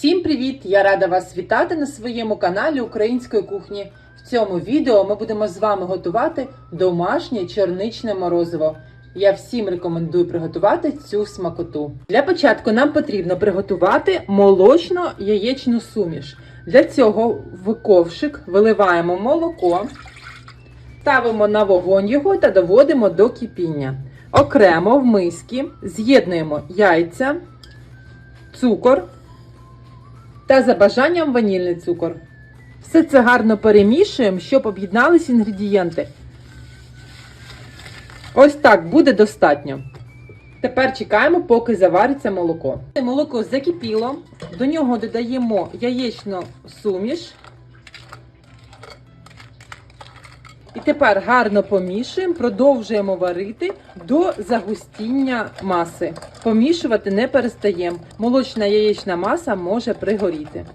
Всім привіт! Я рада вас вітати на своєму каналі Української кухні. В цьому відео ми будемо з вами готувати домашнє чорничне морозиво. Я всім рекомендую приготувати цю смакоту. Для початку нам потрібно приготувати молочно-яєчну суміш. Для цього в ковшик виливаємо молоко, ставимо на вогонь його та доводимо до кипіння. Окремо в мисці з'єднуємо яйця, цукор та за бажанням ванільний цукор. Все це гарно перемішуємо, щоб об'єднались інгредієнти. Ось так буде достатньо. Тепер чекаємо, поки завариться молоко. Молоко закипіло, до нього додаємо яєчну суміш. І тепер гарно помішуємо, продовжуємо варити до загустіння маси. Помішувати не перестаємо. Молочна яєчна маса може пригоріти.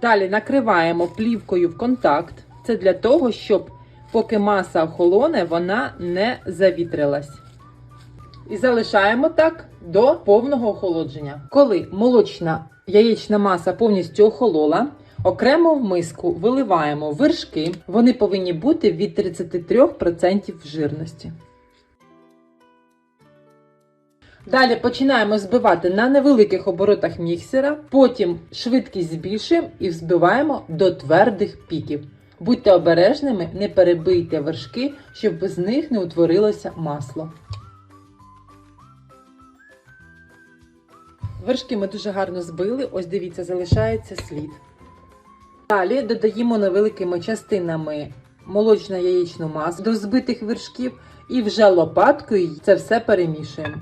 Далі накриваємо плівкою в контакт. Це для того, щоб поки маса охолоне, вона не завітрилась. І залишаємо так до повного охолодження. Коли молочна яєчна маса повністю охолола, окремо в миску виливаємо вершки. Вони повинні бути від 33% жирності. Далі починаємо збивати на невеликих оборотах міксера, потім швидкість збільшуємо і взбиваємо до твердих піків. Будьте обережними, не перебийте вершки, щоб з них не утворилося масло. Вершки ми дуже гарно збили, ось дивіться, залишається слід. Далі додаємо невеликими частинами молочно-яєчну масу до збитих вершків і вже лопаткою це все перемішуємо.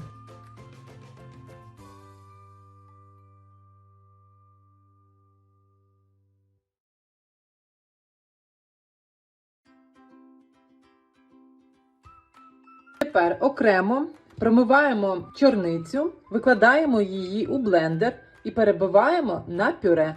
Тепер окремо промиваємо чорницю, викладаємо її у блендер і перебиваємо на пюре.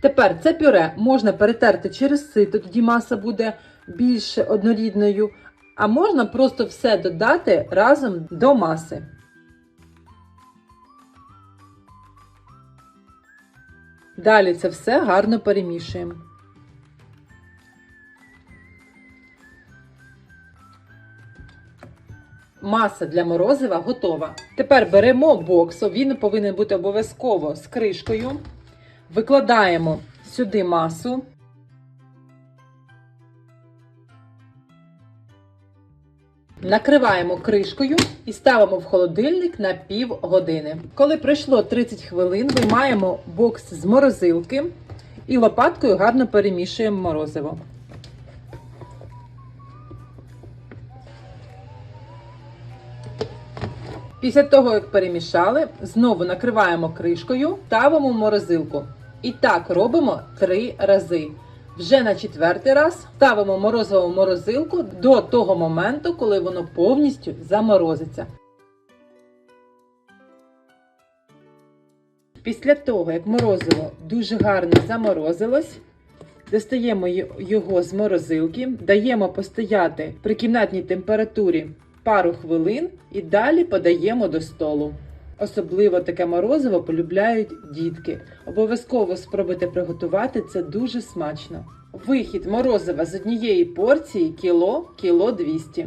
Тепер це пюре можна перетерти через сито, тоді маса буде більш однорідною, а можна просто все додати разом до маси. Далі це все гарно перемішуємо. Маса для морозива готова. Тепер беремо боксо, він повинен бути обов'язково з кришкою. Викладаємо сюди масу. Накриваємо кришкою і ставимо в холодильник на пів години. Коли пройшло 30 хвилин, виймаємо бокс з морозилки і лопаткою гарно перемішуємо морозиво. Після того, як перемішали, знову накриваємо кришкою, ставимо в морозилку. І так робимо три рази. Вже на четвертий раз ставимо морозиву в морозилку до того моменту, коли воно повністю заморозиться. Після того, як морозиво дуже гарно заморозилось, достаємо його з морозилки, даємо постояти при кімнатній температурі пару хвилин і далі подаємо до столу. Особливо таке морозиво полюбляють дітки. Обов'язково спробуйте приготувати це дуже смачно. Вихід морозива з однієї порції кіло кіло 200.